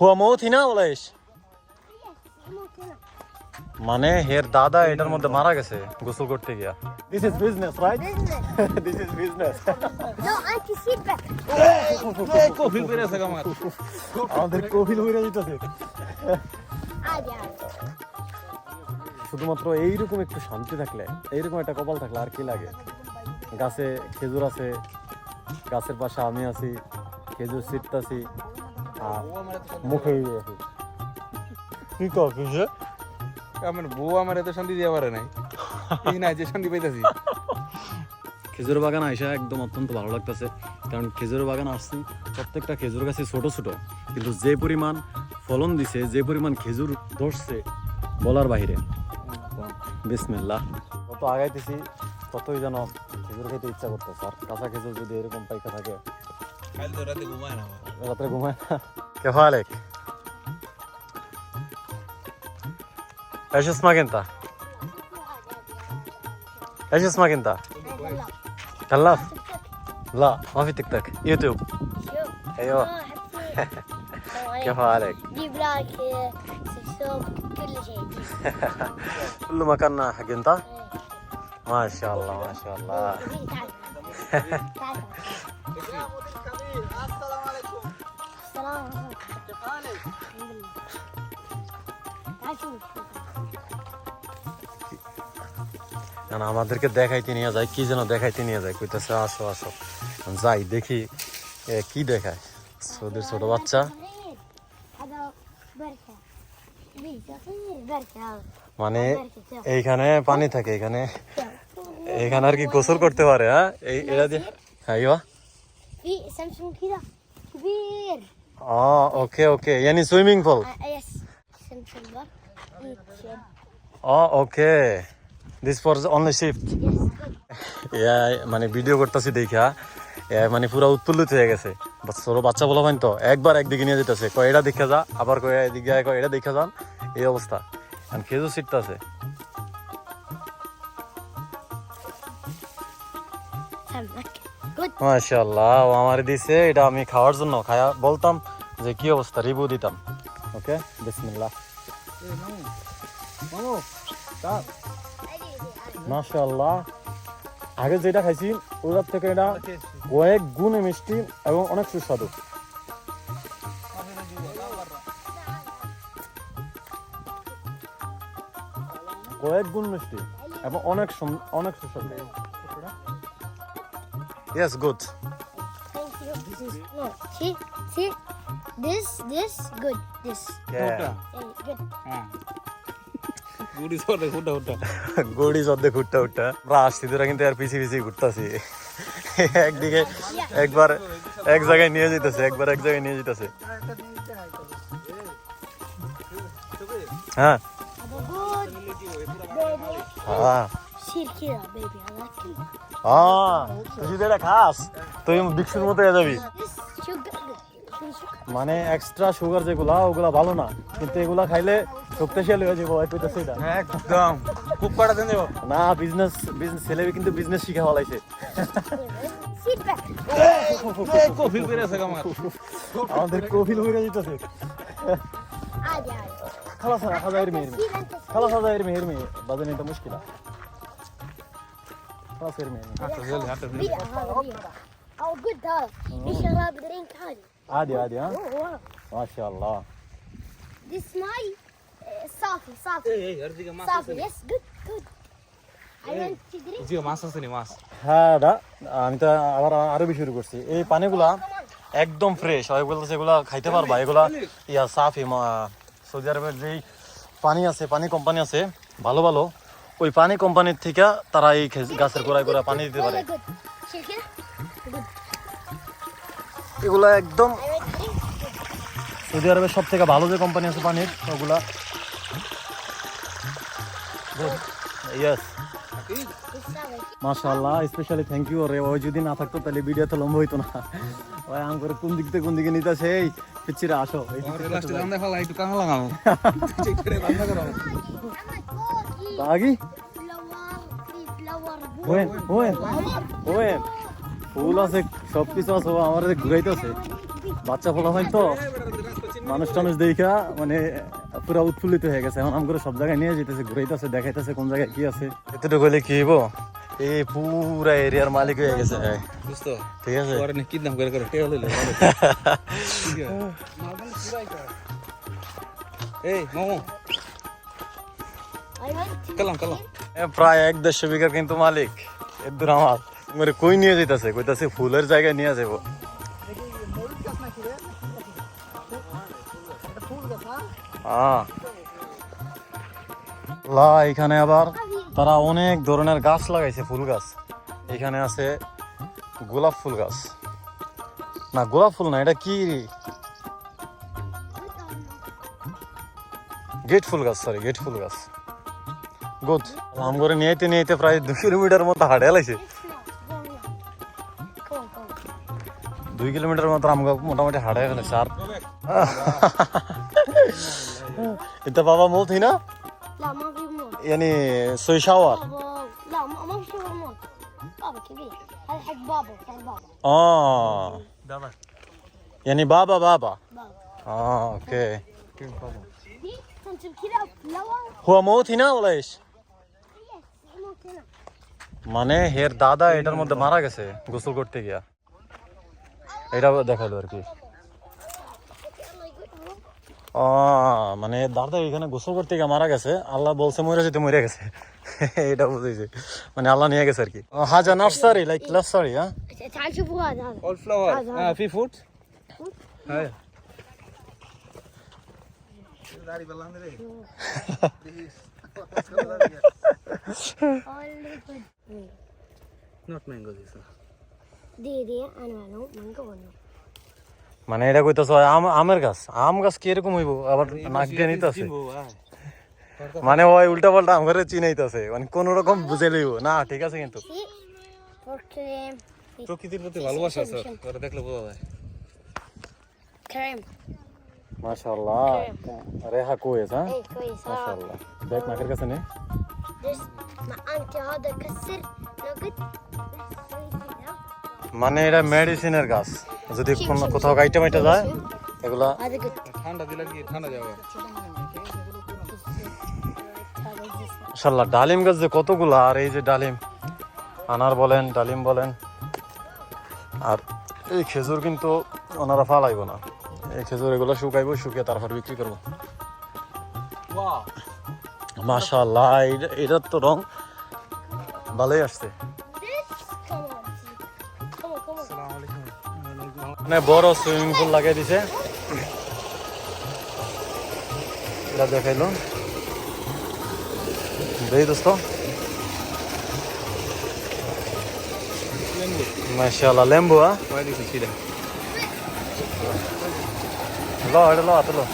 হুয়া মৌথি না বলেস মানে হের দাদা এটার মধ্যে মারা গেছে গোসল করতে গিয়া। This is business right this is business No, auntie, sit back. Coffee করে আছে আমার। আমাদের কফিল হয়ে যেতেছে. শুধুমাত্র এইরকম একটু শান্তি থাকলে এইরকম একটা কপাল থাকলে আর কি লাগে? গাছে খেজুর আছে গাছের পাশে আমি আছি খেজুর ছিটতাছি। আর মুখে কি কিসে আমার বউ আমার এত শান্তি দিয়ে পারে নাই। এই না যে শান্তি পাইতাছি। খেজুর বাগান আইসা একদম অত্যন্ত ভালো লাগতেছে। কারণ খেজুর বাগান আসছি প্রত্যেকটা খেজুর গাছে ছোট ছোট। কিন্তু যে পরিমাণ ফলন দিছে যে পরিমাণ খেজুর ধরছে বলার বাহিরে। বিসমিল্লাহ। কত আগাইতেছি ততই যেন খেজুর খেতে ইচ্ছা করতেছে। আর কাঁচা খেজুর যদি এরকম পাইকা থাকে حالته رد جمانة رد جمانة كيف حالك؟ إيش اسمك انت؟ إيش اسمك انت؟ تلف لا ما في تيك توك يوتيوب أيوه كيف حالك؟ جيب لايك كل شيء كل مكان حق انت؟ ما شاء الله ما شاء الله না আমাদেরকে দেখাইতে নিয়ে যায়, কি যেন দেখাইতে নিয়ে যায়, কইতেছে, আসো আসো। যাই, দেখি কি দেখায়? ওদের ছোট বাচ্চা। মানে এইখানে পানি থাকে, এখানে এখানে আর কি গোসল করতে পারে হ্যাঁ? এই, এরা দিয়ে হ্যাঁ Ah, Aa okey okey. Yani swimming pool. Uh, yes. Ah, This for only shift. Yeah, মানে ভিডিও করতেছি দেখা মানে পুরো উৎফুল্লিত হয়ে গেছে। ছোট বাচ্চা বলা হয় তো। একবার একদিকে নিয়ে যেতেছে। কয় এটা দেখা যা। আবার কয় হ্যাঁ, এদিকে কয় এটা দেখা যান। এই অবস্থা। এখন খেজুর ছিটতেছে আছে. মাশাআল্লাহ ও আমারে দিছে এটা আমি খাওয়ার জন্য। খায়া বলতাম যে কি অবস্থা রিভিউ দিতাম। ওকে বিসমিল্লাহ। মাশাআল্লাহ। আগে যেটা খাইছি ওটার থেকে এটা কয়েক গুণে মিষ্টি এবং অনেক সুস্বাদু। কয়েক গুণ মিষ্টি এবং অনেক অনেক সুস্বাদু। Thank you. This is no. See, see, this, this, good. This, hey, good. গুড়ি সরে হুটা হুটা গড়ি ঘুরতে উঠতে আমরা আসছি তোরা কিন্তু আর পিছিয়ে পিছিয়ে ঘুরতেছি একদিকে একবার এক জায়গায় নিয়ে যেতেছে একবার এক জায়গায় নিয়ে যেতেছে হ্যাঁ good. হ্যাঁ তুই যদি এটা খাস। তুই বিক্ষুর মতো যাবি। মানে এক্সট্রা সুগার যেগুলা ওগুলা ভালো না। কিন্তু এগুলা খাইলে শক্তিশালী হয়ে যাব একদম। খুব না বিজনেস বিজনেস ছেলে কিন্তু বিজনেস শিখা হলাইছে আমাদের কফিল করে খালাস হাজার মেয়ের মেয়ে। খালাস হাজার মেয়ের মেয়ে বাজানি এটা মুশকিল। خلاص ارمي ارمي হাঁটা জলদি হাঁটা بيئة هذا بيئة. او جود هذا في شراب درينك عادي عادي عادي ها اوه واو ما شاء الله This my uh, صافي صافي এই এই আর দিকে মাছ صافي yes good good I want to drink Jio মাছ আছে নি মাছ হ্যাঁ দা আমি তো আবার আরবি শুরু করছি এই পানিগুলা একদম ফ্রেশ হয় বলতেছে এগুলা খাইতে পারবা এগুলা ইয়া সাফি সৌদি আরবের যেই পানি আছে পানি কোম্পানি আছে ভালো ভালো ওই পানি কোম্পানির থেকে তারা এই গাছের গোড়ায় গোড়া পানি দিতে পারে। এগুলা একদম সৌদি আরবের সব থেকে ভালো যে কোম্পানি আছে পানির ওগুলা। ইয়েস স্পেশালি থ্যাংক ইউ রে। ওই যদি না থাকতো তাহলে ভিডিও তো লম্বা হইতো না। ওই আম করে কোন দিক থেকে কোন দিকে নিতে সেই পিচ্ছিরা আসো। করে করো flower ওয়েন ওয়েন ওয়েন ফুল আছে সব কিছু আছে আমার ঘুরাইতেছে। বাচ্চা ফোলা হয় তো। মানুষ টানুষ দেখা মানে পুরা উৎফুল্লিত হয়ে গেছে। এখন আমগুলো সব জায়গায় নিয়ে যেতেছে ঘুরাইতেছে দেখাইতেছে কোন জায়গায় কি আছে। এতটুকু হলে কি হইব? এই পুরা এরিয়ার মালিক হয়ে গেছে। ঠিক আছে। করে করে টেল হইল এই মামু. প্রায় এক বিঘার কিন্তু মালিক। এদুর আমার। কই নিয়ে কইতাছে ফুলের নিয়ে যাব লা, এখানে আবার তারা অনেক ধরনের গাছ লাগাইছে, ফুল গাছ। এখানে আছে গোলাপ ফুল গাছ। না, গোলাপ ফুল না, এটা কি? গেট ফুল গাছ সরি গেট ফুল গাছ। গুড আম করে নিয়েতে নিয়েতে প্রায় দু কিলোমিটার মতো হাঁটে লাইছে Come on, come on. দুই কিলোমিটার মতো আমাকে মোটামুটি হাঁটে ফেলেছে আর এটা বাবা মত না لا ما في موت يعني سوي شاور بابا لا ما ما في شغل موت بابا كبير هذا حق بابا حق بابا اه يعني بابا بابا بابا اه اوكي دي تنشب كذا فلاور هو موت هنا ولا ايش يس موت هنا মানে হের দাদা এটার মধ্যে মারা গেছে গোসল করতে গিয়া। এটা দেখাল আর কি। ও মানে দাদা এখানে গোসল করতে গিয়ে মারা গেছে আল্লাহ বলছে মরে যেতে মরে গেছে। এটা বুঝেছে মানে আল্লাহ নিয়ে গেছে আর কি। হাজা নার্সারি লাইক নার্সারি হ্যাঁ? অল ফ্লাওয়ার হ্যাঁ, হ্যাঁ ফুট হ্যাঁ। নট ম্যাঙ্গো দিছো মানে এটা কইতাছ আম আমের গাছ। আম গাছ কি এরকম হইব? আবার নাক দিয়ে নিতেছে মানে ওই উল্টা পাল্টা আম ঘরে চিনাইতেছে মানে কোন রকম বুঝে লইব। না ঠিক আছে কিন্তু। প্রকৃতির প্রতি ভালোবাসা আছে ওরা দেখলে বোঝা যায়। মাশাআল্লাহ। রেহা কোয়েস হ্যাঁ? মাশাআল্লাহ। দেখ নাকের কাছে নে। This my auntie had a kasir মানে এটা মেডিসিনের গাছ। যদি কোনো কোথাও গাইতে মাইতে যায় এগুলা ঠান্ডা দিলে কি ঠান্ডা যাবে? ইনশাল্লাহ ডালিম গাছ যে কতগুলো আর এই যে ডালিম। আনার বলেন ডালিম বলেন। আর এই খেজুর কিন্তু ওনারা ফালাইব না। এই খেজুর এগুলো শুকাইব শুকিয়ে তারপর বিক্রি করব। মাশাল্লাহ এটা তো রং ভালোই আসছে। বড় সুইমিং পুল লাগিয়ে দিছে। এটা দেখাইলো। দেই দোস্ত। মাশাল্লাহ লেম্বু হ্যাঁ? লো এটা লো হাতে লো।